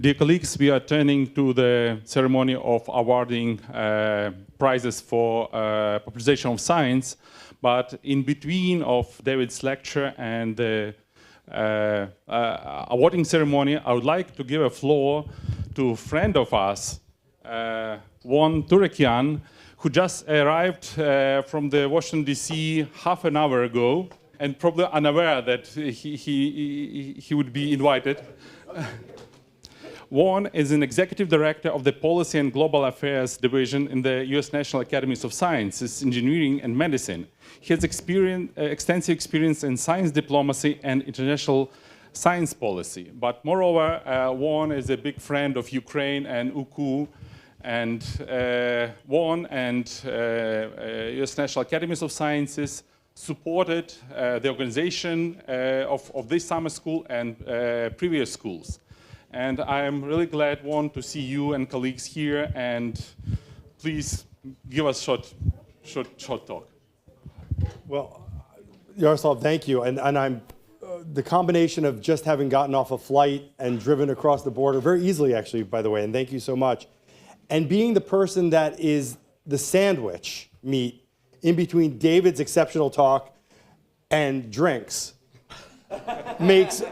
Dear colleagues, we are turning to the ceremony of awarding uh, prizes for uh, popularization of science. But in between of David's lecture and the uh, uh, awarding ceremony, I would like to give a floor to a friend of us, uh, Juan Turekian, who just arrived uh, from the Washington D.C. half an hour ago, and probably unaware that he, he, he would be invited. Juan is an executive director of the Policy and Global Affairs Division in the U.S. National Academies of Sciences, Engineering, and Medicine. He has experience, uh, extensive experience in science diplomacy and international science policy. But moreover, uh, Juan is a big friend of Ukraine and UKU, and uh, Juan and uh, uh, U.S. National Academies of Sciences supported uh, the organization uh, of, of this summer school and uh, previous schools. And I am really glad, to see you and colleagues here. And please give us short, short, short talk. Well, Yaroslav, thank you. And, and I'm, uh, the combination of just having gotten off a flight and driven across the border very easily, actually, by the way, and thank you so much, and being the person that is the sandwich meat in between David's exceptional talk and drinks makes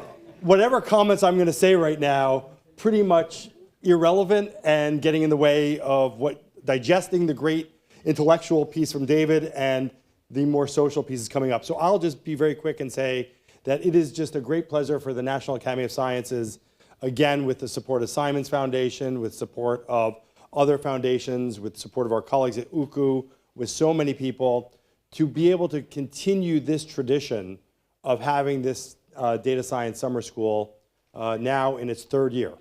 whatever comments I'm going to say right now pretty much irrelevant and getting in the way of what digesting the great intellectual piece from David and the more social pieces coming up. So I'll just be very quick and say that it is just a great pleasure for the National Academy of Sciences, again, with the support of Simons Foundation, with support of other foundations, with support of our colleagues at UKU, with so many people, to be able to continue this tradition of having this uh, data science summer school uh, now in its third year.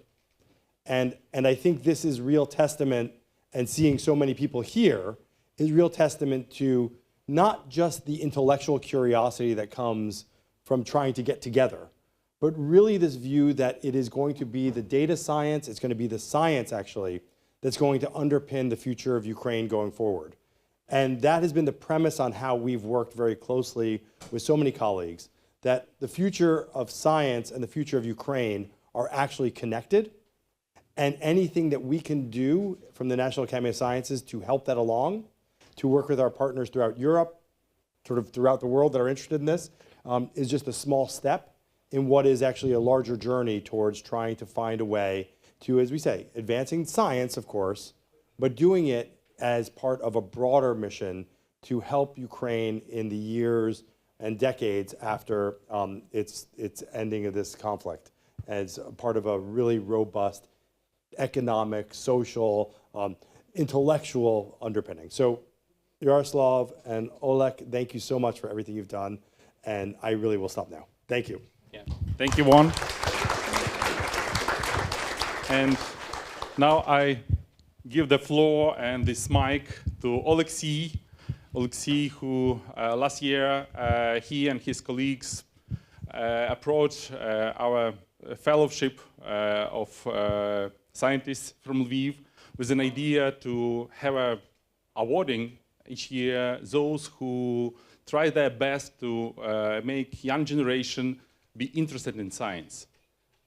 And, and I think this is real testament, and seeing so many people here is real testament to not just the intellectual curiosity that comes from trying to get together, but really this view that it is going to be the data science, it's going to be the science actually, that's going to underpin the future of Ukraine going forward. And that has been the premise on how we've worked very closely with so many colleagues, that the future of science and the future of Ukraine are actually connected. And anything that we can do from the National Academy of Sciences to help that along, to work with our partners throughout Europe, sort of throughout the world that are interested in this, um, is just a small step in what is actually a larger journey towards trying to find a way to, as we say, advancing science, of course, but doing it as part of a broader mission to help Ukraine in the years and decades after um, its, its ending of this conflict as part of a really robust economic, social, um, intellectual underpinning. So Yaroslav and Oleg, thank you so much for everything you've done. And I really will stop now. Thank you. Yeah. Thank you, Juan. And now I give the floor and this mic to Alexei. Alexei, who uh, last year uh, he and his colleagues uh, approached our fellowship of scientists from Lviv with an idea to have a awarding each year those who try their best to uh, make young generation be interested in science.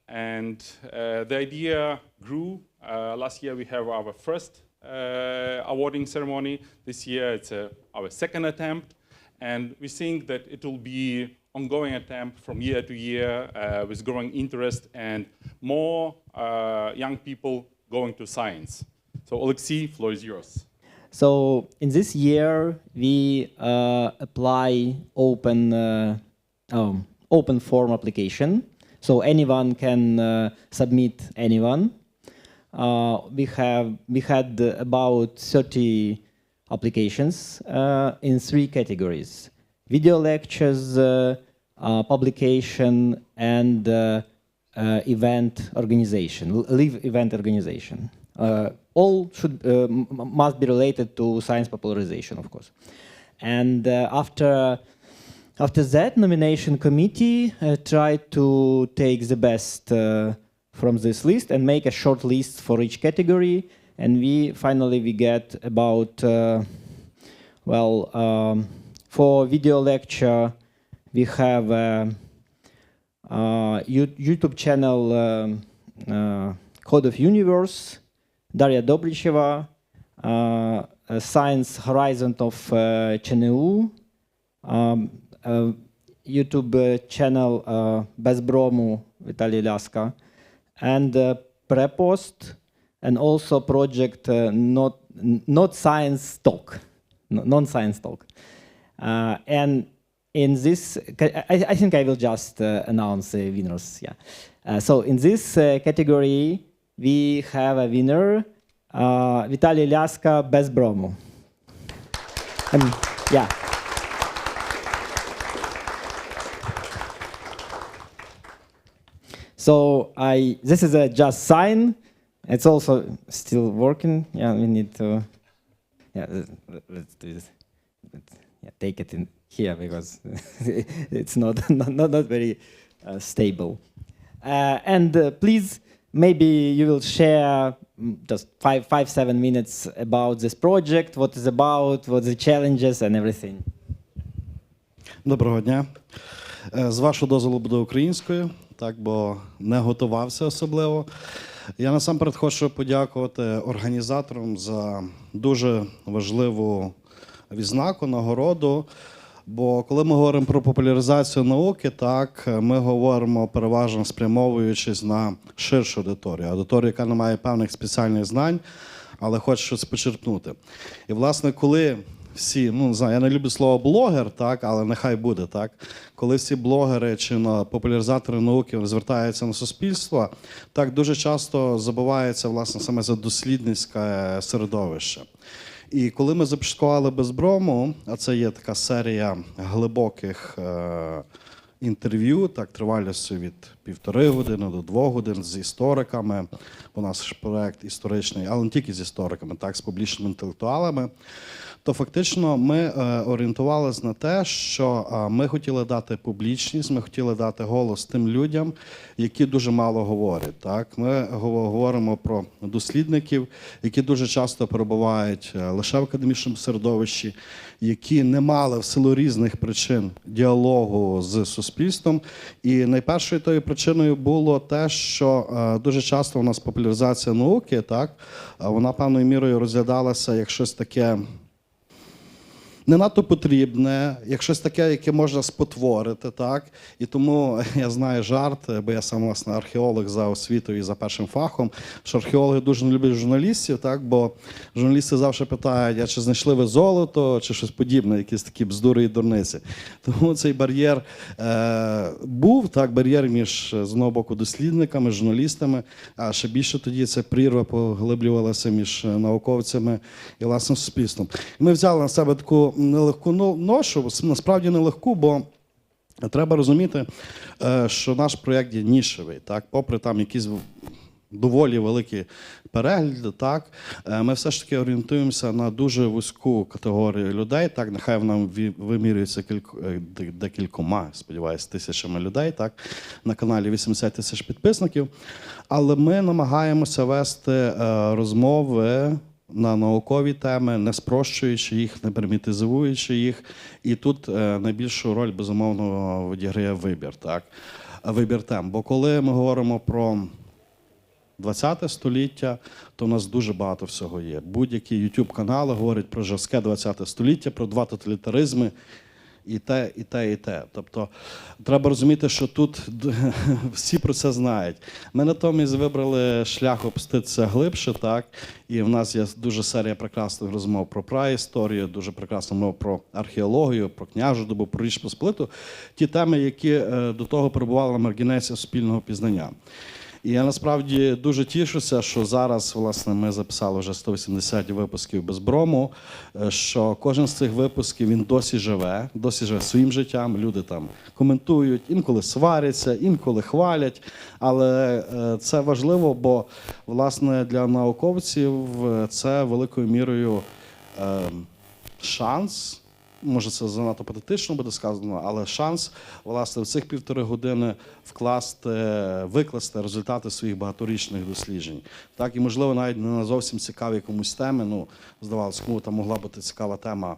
And uh, the idea grew. Uh, last year we have our first awarding ceremony. This year it's uh, our second attempt. And we think that it will be ongoing attempt from year to year uh, with growing interest and more uh, young people going to science. So Alexei, floor is yours. So in this year, we uh, apply open uh, um, open form application. So anyone can uh, submit anyone. Uh, we have we had about 30 applications uh, in three categories: video lectures, uh, publication, and event organization, live event organization. All should must be related to science popularization, of course. And after after that, nomination committee uh, tried to take the best uh, from this list and make a short list for each category. And we finally we get about, uh, well, um, for video lecture, we have a, uh, a YouTube channel um, uh, Code of Universe, Daria Dobricheva, uh, Science Horizon of uh, ČNU, um, YouTube uh, channel uh, Bezbromu Vitali Laska, and uh, prepost, and also project uh, not not science talk, non science talk, uh, and in this, I, I, think I will just uh, announce the uh, winners. Yeah. Uh, so in this category, we have a winner, Vitali Vitaly Best Bromo. Um, yeah. So I this is a just sign. It's also still working. Yeah, we need to. Yeah, let- let's do this. Let's, yeah, take it in here because it's not not, not, not very uh, stable. Uh, and uh, please, maybe you will share mm, just five five seven minutes about this project, what it's about, what the challenges and everything. Доброго дня. Е, З вашого дозволу буду українською, Так, бо не готувався особливо. Я насамперед хочу подякувати організаторам за дуже важливу відзнаку, нагороду. Бо коли ми говоримо про популяризацію науки, так ми говоримо переважно спрямовуючись на ширшу аудиторію, аудиторію, яка не має певних спеціальних знань, але хоче щось почерпнути. І, власне, коли всі, ну не знаю, я не люблю слово блогер, так, але нехай буде так. Коли всі блогери чи на популяризатори науки звертаються на суспільство, так дуже часто забувається власне саме за дослідницьке середовище. І коли ми започаткували безброму, а це є така серія глибоких е, інтерв'ю, так тривалістю від півтори години до двох годин з істориками. У нас ж проект історичний, але не тільки з істориками, так з публічними інтелектуалами. То фактично ми е, орієнтувалися на те, що е, ми хотіли дати публічність, ми хотіли дати голос тим людям, які дуже мало говорять. Так, ми говоримо про дослідників, які дуже часто перебувають е, лише в академічному середовищі, які не мали в силу різних причин діалогу з суспільством. І найпершою тою причиною було те, що дуже часто у нас популяризація науки, так вона певною мірою розглядалася як щось таке не надто потрібне, як щось таке, яке можна спотворити, так і тому я знаю жарт, бо я сам власне археолог за освітою і за першим фахом. Що археологи дуже не люблять журналістів, так бо журналісти завжди питають, а чи знайшли ви золото, чи щось подібне, якісь такі бздури і дурниці. Тому цей бар'єр е, був так, бар'єр між з одного боку дослідниками, журналістами. А ще більше тоді ця прірва поглиблювалася між е, науковцями і власним суспільством. Ми взяли на себе таку нелегку но- ношу, насправді нелегку, бо. Треба розуміти, е, що наш проєкт є нішевий, так, попри там якісь доволі великі перегляди, так, е, ми все ж таки орієнтуємося на дуже вузьку категорію людей. Так, нехай вона вимірюється е, декількома, сподіваюся, тисячами людей. Так, на каналі 80 тисяч підписників. Але ми намагаємося вести розмови на наукові теми, не спрощуючи їх, не примітизуючи їх. І тут е, найбільшу роль, безумовно, відіграє вибір. Так? Вибір тем. Бо коли ми говоримо про 20 століття, то в нас дуже багато всього є. Будь-які youtube канали говорять про жорстке 20 століття, про два тоталітаризми. І те, і те, і те. Тобто треба розуміти, що тут всі про це знають. Ми натомість вибрали шлях опуститися глибше, так. І в нас є дуже серія прекрасних розмов про праісторію, дуже прекрасна мова про археологію, про княжу добу, про річ Посполиту. Ті теми, які е, до того перебували на маргінесі спільного пізнання. І я насправді дуже тішуся, що зараз власне ми записали вже 180 випусків без брому. е, Що кожен з цих випусків він досі живе, досі живе своїм життям. Люди там коментують, інколи сваряться, інколи хвалять. Але е, це важливо, бо власне для науковців е, це великою мірою е, шанс. Може, це занадто патетично буде сказано, але шанс власне в цих півтори години вкласти, викласти результати своїх багаторічних досліджень. Так, і можливо, навіть не на зовсім цікаві комусь теми. Ну, здавалося, кому там могла бути цікава тема,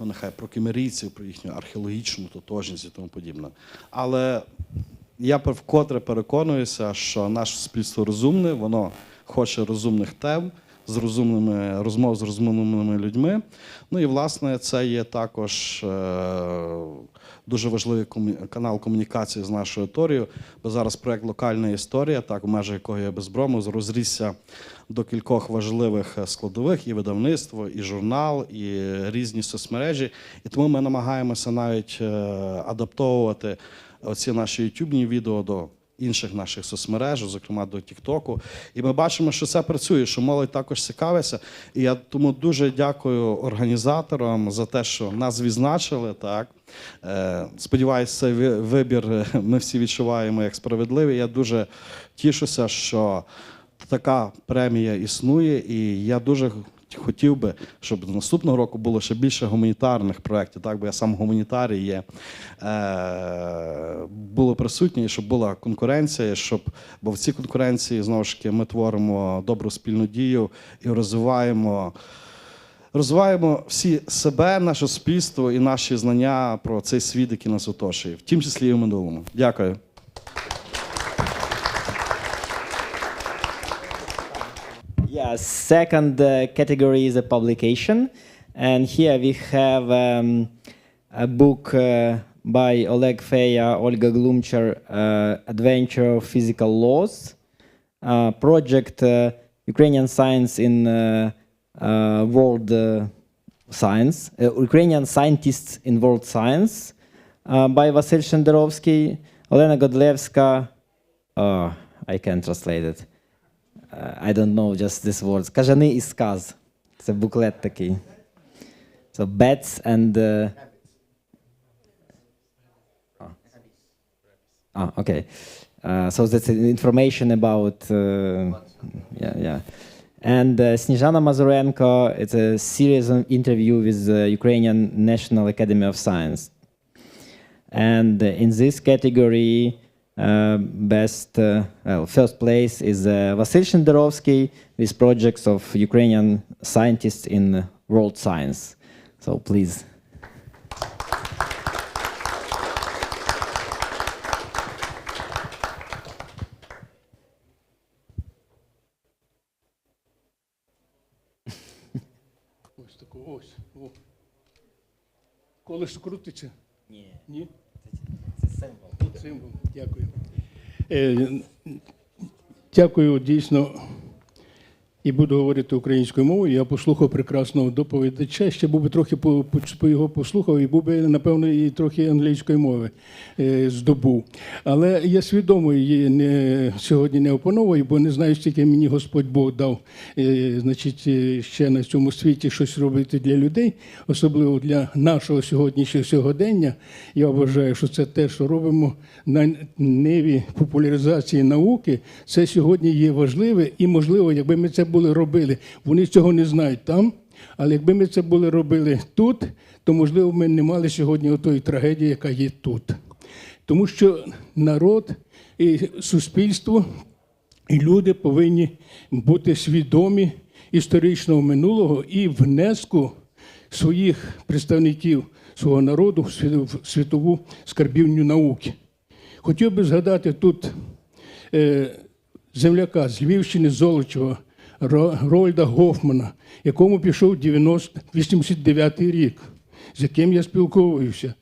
ну нехай про кімерійців, про їхню археологічну тотожність і тому подібне. Але я вкотре переконуюся, що наше суспільство розумне, воно хоче розумних тем, з розумними розмов з розумними людьми. Ну і власне це є також е, дуже важливий канал комунікації з нашою аудиторією, бо зараз проект Локальна історія, так, в межах якого я безброму, розрісся до кількох важливих е, складових: і видавництво, і журнал, і різні соцмережі. І тому ми намагаємося навіть е, адаптовувати оці наші ютубні відео до інших наших соцмереж, зокрема до Тіктоку. І ми бачимо, що це працює, що молодь також цікавиться. І я тому дуже дякую організаторам за те, що нас відзначили. Так Е, сподіваюся, цей вибір е, ми всі відчуваємо як справедливий. Я дуже тішуся, що така премія існує, і я дуже хотів би, щоб наступного року було ще більше гуманітарних проєктів, так бо я сам гуманітарій є. Е, було присутнє, і щоб була конкуренція, щоб бо в цій конкуренції знову ж таки ми творимо добру спільну дію і розвиваємо. Розвиваємо всі себе, наше суспільство і наші знання про цей світ, який нас оточує, в тім числі і в минулому. Дякую. Yeah, second uh, category is a publication. And here we have um, a book uh, by Oleg Feya, Olga Glumcher, uh, Adventure of Physical Laws, uh, project uh, Ukrainian Science in uh, uh, World uh, Science, uh, Ukrainian Scientists in World Science uh, by Vasil Shenderovsky, Olena Godlevska, uh, I can translate it. Uh, I don't know just these words. Кажани і сказ. Це буклет такий. So bats and. Ah, okay. Uh, so that's information about. Uh, yeah, yeah. And uh, Snezhana Mazurenko, it's a series of interview with the Ukrainian National Academy of Science. And uh, in this category, uh, best, uh, well, first place is Vasil Shenderovsky with projects of Ukrainian scientists in world science. So please. Колесо крутиться? Ні. Ні? Це це символ. Дякую. Е, дякую дійсно. І буду говорити українською мовою. Я послухав прекрасного доповідача. Ще був би трохи по, його послухав, і був би, напевно, і трохи англійської мови е, здобув. Але я свідомо її не, сьогодні не опановую, бо не знаю, скільки мені Господь Бог дав е, значить, е, ще на цьому світі щось робити для людей, особливо для нашого сьогоднішнього сьогодення. Я вважаю, що це те, що робимо на ниві популяризації науки. Це сьогодні є важливе і можливо, якби ми це були робили. Вони цього не знають там. Але якби ми це були робили тут, то можливо ми не мали сьогодні отої трагедії, яка є тут. Тому що народ і суспільство і люди повинні бути свідомі історичного минулого і внеску своїх представників свого народу в світову скарбівню науки. Хотів би згадати тут е, земляка з Львівщини Золочева Рольда Гофмана, якому пішов 90, 89 рік, з яким я спілкувався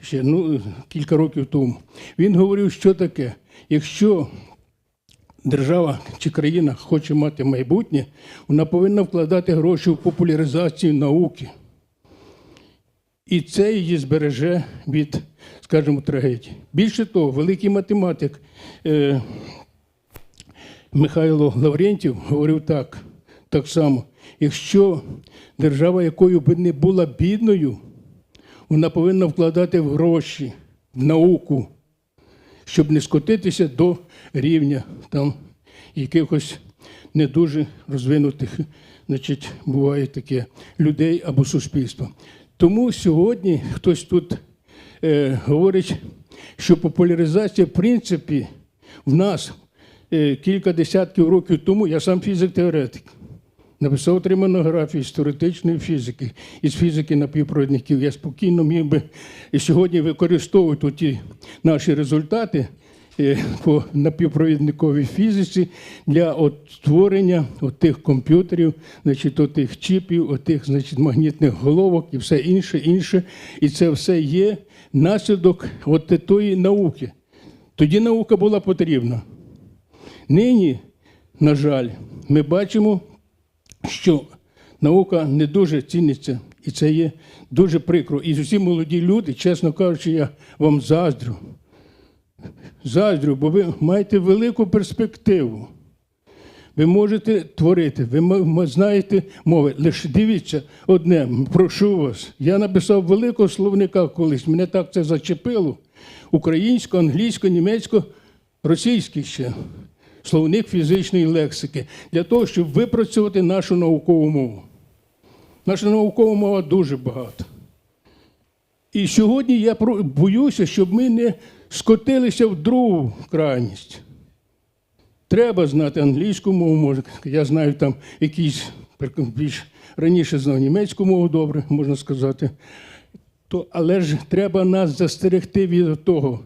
ще ну, кілька років тому. Він говорив, що таке, якщо держава чи країна хоче мати майбутнє, вона повинна вкладати гроші в популяризацію науки. І це її збереже від, скажімо, трагедії. Більше того, великий математик е, Михайло Лаврентів говорив так, так само: якщо держава, якою би не була бідною, вона повинна вкладати в гроші, в науку, щоб не скотитися до рівня там якихось не дуже розвинутих, значить, буває таке людей або суспільства. Тому сьогодні хтось тут е, говорить, що популяризація, в принципі, в нас кілька десятків років тому, я сам фізик-теоретик. Написав три монографії з теоретичної фізики, із фізики напівпровідників. Я спокійно міг би і сьогодні використовувати ті наші результати е, по напівпровідниковій фізиці для от створення тих комп'ютерів, значить, от тих чіпів, от тих, значить, магнітних головок і все інше, інше. І це все є наслідок от тої науки. Тоді наука була потрібна. Нині, на жаль, ми бачимо, що наука не дуже ціниться, і це є дуже прикро. І всі молоді люди, чесно кажучи, я вам заздрю. Заздрю, бо ви маєте велику перспективу. Ви можете творити, ви знаєте мови. Лише дивіться одне, прошу вас. Я написав великого словника колись, мене так це зачепило. Українсько, англійсько, німецько, російський ще. Словник фізичної лексики для того, щоб випрацювати нашу наукову мову. Наша наукова мова дуже багата. І сьогодні я боюся, щоб ми не скотилися в другу крайність. Треба знати англійську мову, може, я знаю там якісь більш раніше знав німецьку мову добре, можна сказати. То, але ж треба нас застерегти від того,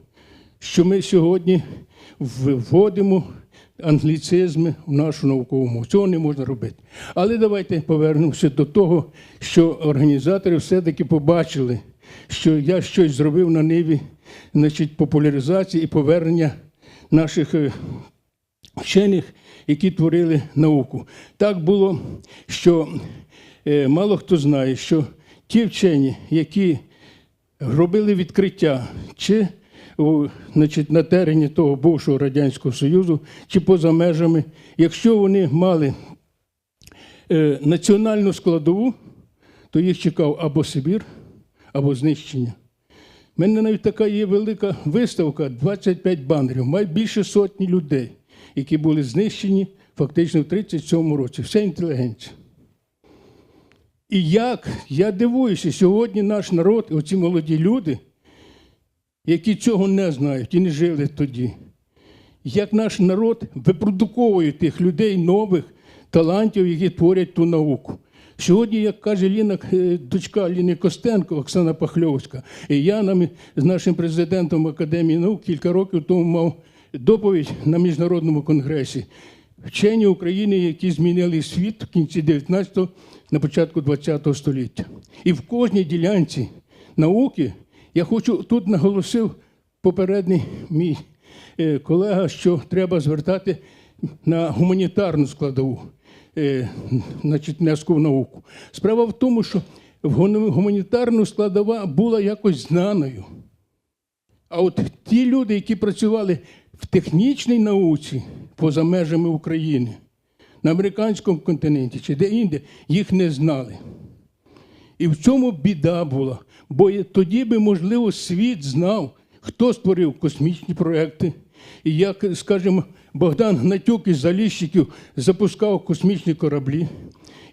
що ми сьогодні вводимо англіцизми в нашу наукову мову. Цього не можна робити. Але давайте повернемося до того, що організатори все-таки побачили, що я щось зробив на ниві значить, популяризації і повернення наших е, вчених, які творили науку. Так було, що е, мало хто знає, що ті вчені, які робили відкриття, чи значить, на терені того бувшого Радянського Союзу, чи поза межами, якщо вони мали е, національну складову, то їх чекав або Сибір, або знищення. У мене навіть така є велика виставка, 25 банерів, має більше сотні людей, які були знищені фактично в 37-му році. Вся інтелігенція. І як я дивуюся, сьогодні наш народ, оці молоді люди, які цього не знають і не жили тоді, як наш народ випродуковує тих людей нових талантів, які творять ту науку. Сьогодні, як каже Ліна, е, дочка Ліни Костенко, Оксана Пахльовська, і я з нашим президентом Академії наук кілька років тому мав доповідь на міжнародному конгресі. Вчені України, які змінили світ в кінці 19-го, на початку 20-го століття. І в кожній ділянці науки я хочу тут наголосив попередній мій е, колега, що треба звертати на гуманітарну складову, е, значить, внеску в науку. Справа в тому, що гуманітарну складова була якось знаною. А от ті люди, які працювали в технічній науці поза межами України, на американському континенті чи де-інде, їх не знали. І в цьому біда була. Бо тоді би, можливо, світ знав, хто створив космічні проекти, і як, скажімо, Богдан Гнатюк із Заліщиків запускав космічні кораблі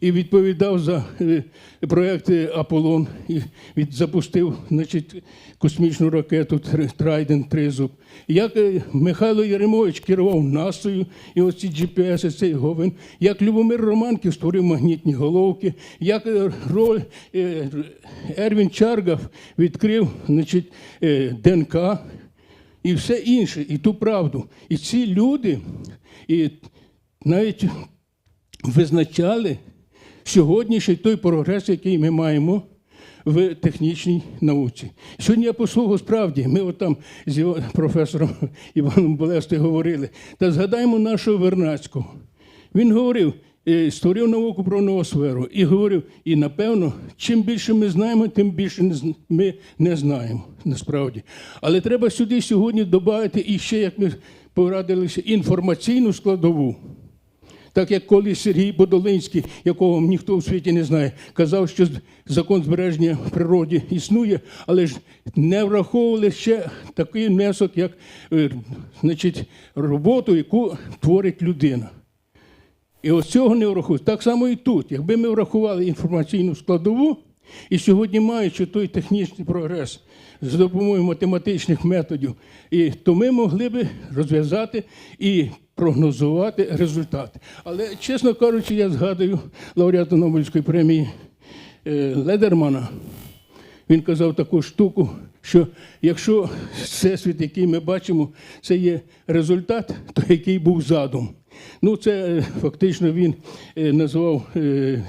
і відповідав за е, проекти Аполлон, і від, запустив значить, космічну ракету Тр- Трайден Тризуб. Як е, Михайло Єремович керував НАСАю, і оці GPS, і цей Говен, як Любомир Романків створив магнітні головки, як е, роль Ервін Чаргав відкрив значить, ДНК і все інше, і ту правду. І ці люди і навіть визначали сьогоднішній той прогрес, який ми маємо в технічній науці. Сьогодні я послухав справді, ми от там з професором Іваном Болестою говорили, та згадаємо нашого Вернацького. Він говорив, е, створив науку про ноосферу і говорив, і напевно, чим більше ми знаємо, тим більше ми не знаємо насправді. Але треба сюди сьогодні додати і ще, як ми порадилися, інформаційну складову. Так як колись Сергій Бодолинський, якого ніхто в світі не знає, казав, що закон збереження в природі існує, але ж не враховували ще такий внесок, як е, значить, роботу, яку творить людина. І ось цього не врахують. Так само і тут. Якби ми врахували інформаційну складову, і сьогодні маючи той технічний прогрес за допомогою математичних методів, і, то ми могли би розв'язати і прогнозувати результати. Але, чесно кажучи, я згадую лауреата Нобелівської премії е, Ледермана. Він казав таку штуку, що якщо всесвіт, який ми бачимо, це є результат, то який був задум. Ну, це е, фактично він е, назвав е,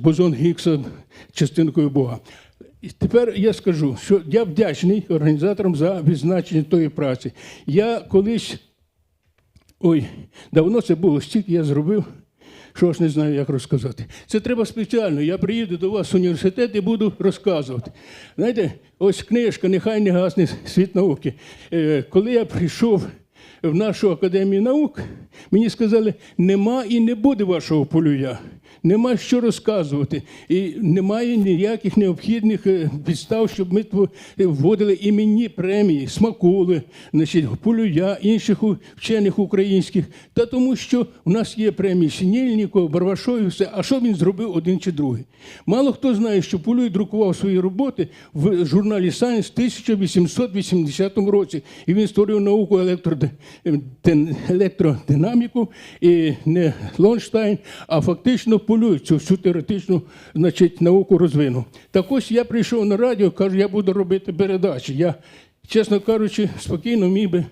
бозон Гіггса частинкою Бога. І тепер я скажу, що я вдячний організаторам за відзначення тої праці. Я колись, ой, давно це було, стільки я зробив, що ж не знаю, як розказати. Це треба спеціально. Я приїду до вас в університет і буду розказувати. Знаєте, ось книжка Нехай не гасне світ науки. Коли я прийшов в нашу академію наук, мені сказали, нема і не буде вашого полюя. Нема що розказувати, і немає ніяких необхідних е, підстав, щоб ми е, вводили іменні премії, смакули, значить, полюя, інших вчених українських. Та тому, що в нас є премії Сінєльнікова, Барвашов і все. А що він зробив один чи другий? Мало хто знає, що Полюй друкував свої роботи в журналі Science в 1880 році. І він створив науку електроди- електродинаміку і не Лонштайн, а фактично Полюй цю всю теоретичну значить, науку розвину. Так ось я прийшов на радіо, кажу, я буду робити передачі. Я, чесно кажучи, спокійно міг би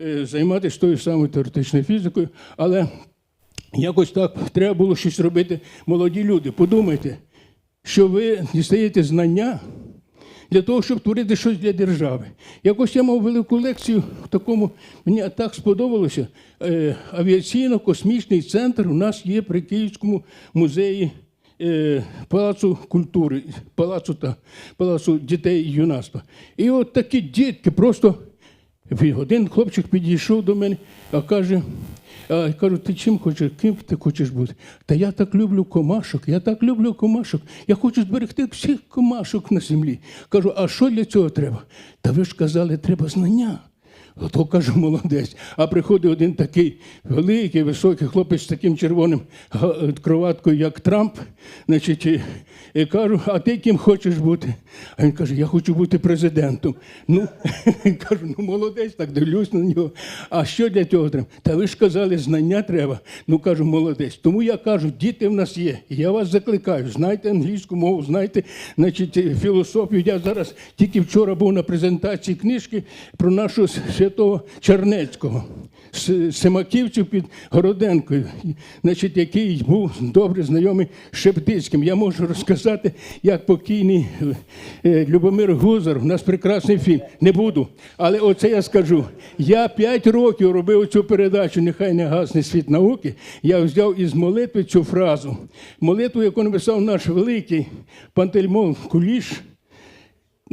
е, займатися тою самою теоретичною фізикою, але якось так треба було щось робити. Молоді люди, подумайте, що ви дістаєте знання для того, щоб творити щось для держави. Якось я мав велику лекцію в такому, мені так сподобалося. Е, авіаційно-космічний центр у нас є при Київському музеї е, Палацу культури, палацу та палацу дітей і юнацтва. І от такі дітки просто один хлопчик підійшов до мене, а каже. Я кажу, ти чим хочеш, ким ти хочеш бути? Та я так люблю комашок, я так люблю комашок. Я хочу зберегти всіх комашок на землі. Кажу, а що для цього треба? Та ви ж казали, треба знання. Ото кажу, молодець. А приходить один такий великий, високий хлопець з таким червоним кроваткою, як Трамп. Значить, і, і кажу, а ти ким хочеш бути? А він каже, я хочу бути президентом. Ну, кажу, ну молодець, так дивлюсь на нього. А що для цього треба? Та ви ж казали, знання треба. Ну кажу, молодець. Тому я кажу, діти в нас є. Я вас закликаю, знайте англійську мову, знайте значить, е, філософію. Я зараз тільки вчора був на презентації книжки про нашого святого Чернецького. С- Семаківців під Городенкою, значить, який був добре знайомий з Шептицьким. Я можу розказати, як покійний е, Любомир Гузар, у нас прекрасний фільм. Не буду. Але оце я скажу. Я п'ять років робив цю передачу Нехай не гасне світ науки. Я взяв із молитви цю фразу. Молитву, яку написав наш великий Пантельмон Куліш.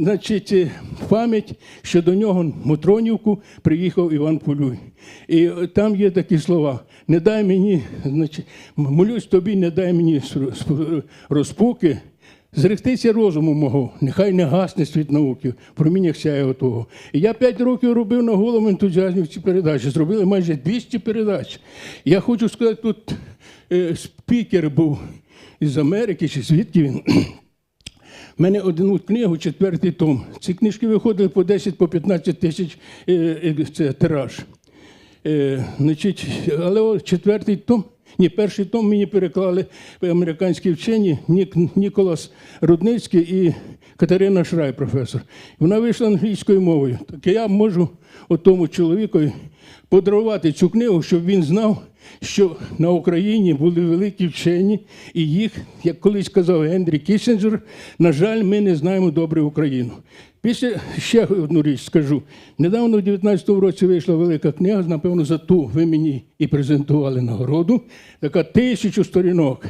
Значить, е, пам'ять, що до нього в Мотронівку приїхав Іван Полюй. І е, там є такі слова: не дай мені, значить, молюсь тобі, не дай мені розпуки. Зректися розуму мого, нехай не гасне світ науки, промінях сяє того. І я п'ять років робив на голову ентузіазмів ці передачі. Зробили майже 200 передач. Я хочу сказати, тут е, спікер був із Америки, чи звідки він. У мене одну книгу, четвертий том. Ці книжки виходили по 10 по 15 тисяч е, е, це тираж. Е, але четвертий том, ні, перший том мені переклали американські вчені Нік, Ніколас Рудницький і Катерина Шрай, професор. Вона вийшла англійською мовою. Так я можу тому чоловікові подарувати цю книгу, щоб він знав, що на Україні були великі вчені, і їх, як колись казав Генрі Кісінджер, на жаль, ми не знаємо добре Україну. Після ще одну річ скажу. Недавно, в 19-му році, вийшла велика книга, напевно, за ту ви мені і презентували нагороду. Така тисячу сторінок.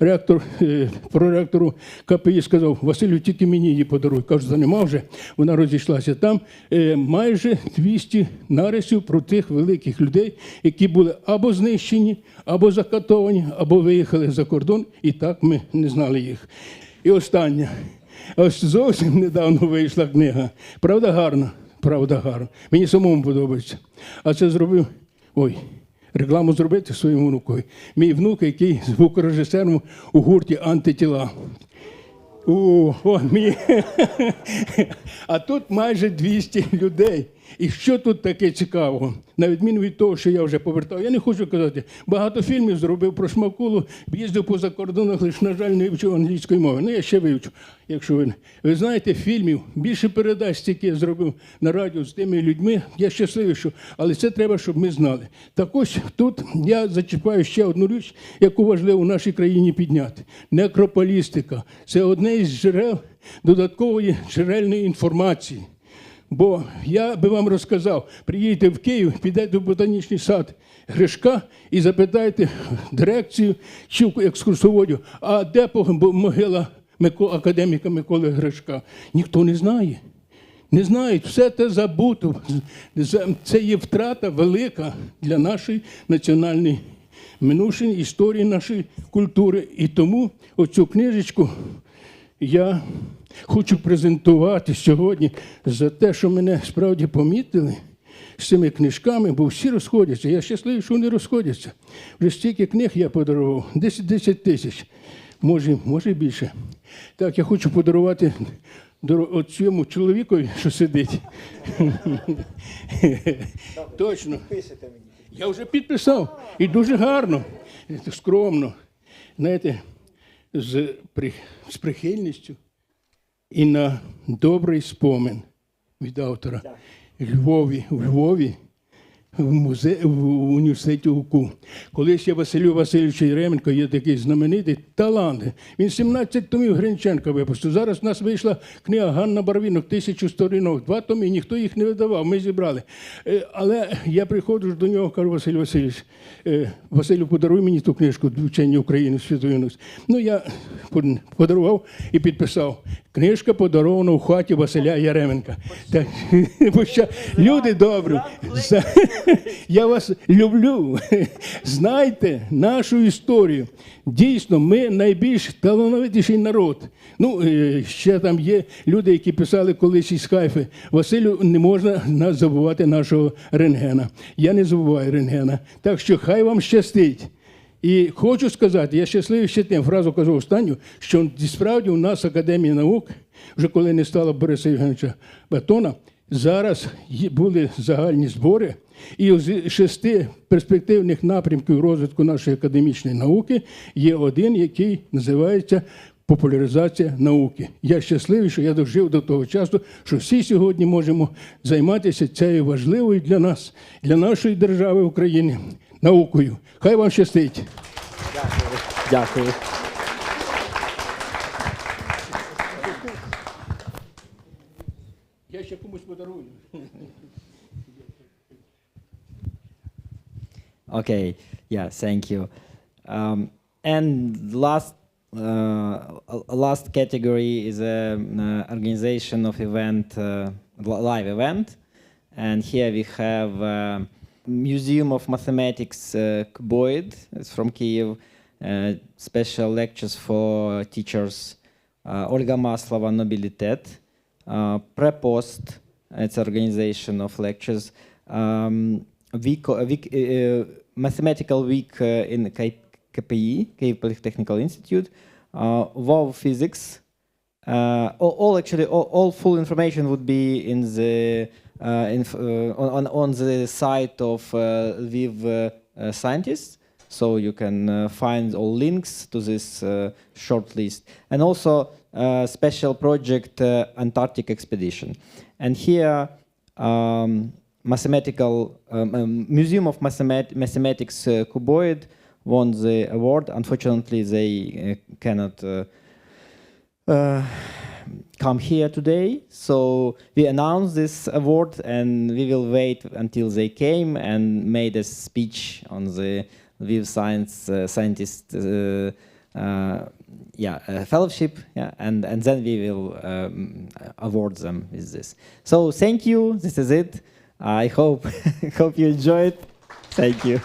Ректор, е, проректору КПІ сказав, Василю, тільки мені її подаруй. Кажу, за вже. Вона розійшлася. Там е, майже 200 нарисів про тих великих людей, які були або знищені, або закатовані, або виїхали за кордон, і так ми не знали їх. І останнє. Ось зовсім недавно вийшла книга. Правда гарна? Правда гарна. Мені самому подобається. А це зробив. Ой, рекламу зробити своєму внукові. Мій внук, який звукорежисером у гурті антитіла. О, о, мій. А тут майже 200 людей. І що тут таке цікавого? На відміну від того, що я вже повертав, я не хочу казати, багато фільмів зробив про Шмакулу, їздив по закордонах, лише, на жаль, не вивчив англійської мови. Ну, я ще вивчу, якщо ви. Ви знаєте, фільмів, більше передач, стільки я зробив на радіо з тими людьми. Я щасливий, що. Але це треба, щоб ми знали. Так ось тут я зачіпаю ще одну річ, яку важливо в нашій країні підняти. Некрополістика. Це одне із джерел додаткової джерельної інформації. Бо я би вам розказав, приїдете в Київ, підете в ботанічний сад Гришка і запитайте дирекцію чи екскурсоводів, а де могила академіка Миколи Гришка? Ніхто не знає. Не знають, все це забуто. Це є втрата велика для нашої національної минувшої історії нашої культури. І тому оцю книжечку я хочу презентувати сьогодні за те, що мене справді помітили з цими книжками, бо всі розходяться. Я щасливий, що вони розходяться. Вже стільки книг я подарував, 10 10 тисяч, може, може більше. Так, я хочу подарувати цьому чоловікові, що сидить. Точно. Я вже підписав. І дуже гарно, скромно. Знаєте, з, при, з прихильністю і на добрий спомин від автора. Львові, у Львові, в, музе... в університеті УКУ. Колись я Василю Васильовичу Єременко є такий знаменитий талант. Він 17 томів Гринченка випустив. Зараз у нас вийшла книга Ганна Барвінок, тисячу сторінок, два томи, ніхто їх не видавав, ми зібрали. Е, Але я приходжу до нього, кажу, Василь Васильович, е, Василю, подаруй мені ту книжку «Вчення України науки». Ну, я подарував і підписав. Книжка подарована у хаті Василя Яременка. Так, бо що, люди добрі, я вас люблю. Знайте нашу історію. Дійсно, ми найбільш талановитіший народ. Ну, е, ще там є люди, які писали колись із Хайфи. Василю, не можна забувати нашого рентгена. Я не забуваю рентгена. Так що хай вам щастить. І хочу сказати, я щасливий ще тим, фразу кажу останню, що справді у нас Академія наук, вже коли не стало Бориса Євгеновича Батона, зараз були загальні збори, і з шести перспективних напрямків розвитку нашої академічної науки є один, який називається популяризація науки. Я щасливий, що я дожив до того часу, що всі сьогодні можемо займатися цією важливою для нас, для нашої держави України наукою. Хай вам щастить. Дякую. Я Okay, yeah, thank you. Um, and last uh, last category is a uh, organization of event, uh, live event, and here we have uh, Museum of Mathematics uh. It's from Kiev. Uh, special lectures for teachers. Uh, Olga Maslova, Nobilitet. Prepost. It's organization of lectures. Um, week, uh, week, uh, mathematical week uh, in K- KPI, Kyiv Polytechnical Institute, uh, WoW physics. Uh, all, all actually, all, all full information would be in the uh, uh, on, on the site of uh, Lviv uh, uh, scientists. So you can uh, find all links to this uh, short list, and also uh, special project uh, Antarctic expedition. And here, um, mathematical um, um, Museum of Mathemat- Mathematics uh, Kuboid won the award. Unfortunately, they uh, cannot uh, come here today. So we announced this award, and we will wait until they came and made a speech on the Lviv Science uh, Scientist. Uh, uh, yeah, fellowship, yeah, and, and then we will um, award them with this. So thank you. This is it. I hope hope you enjoyed. Thank you.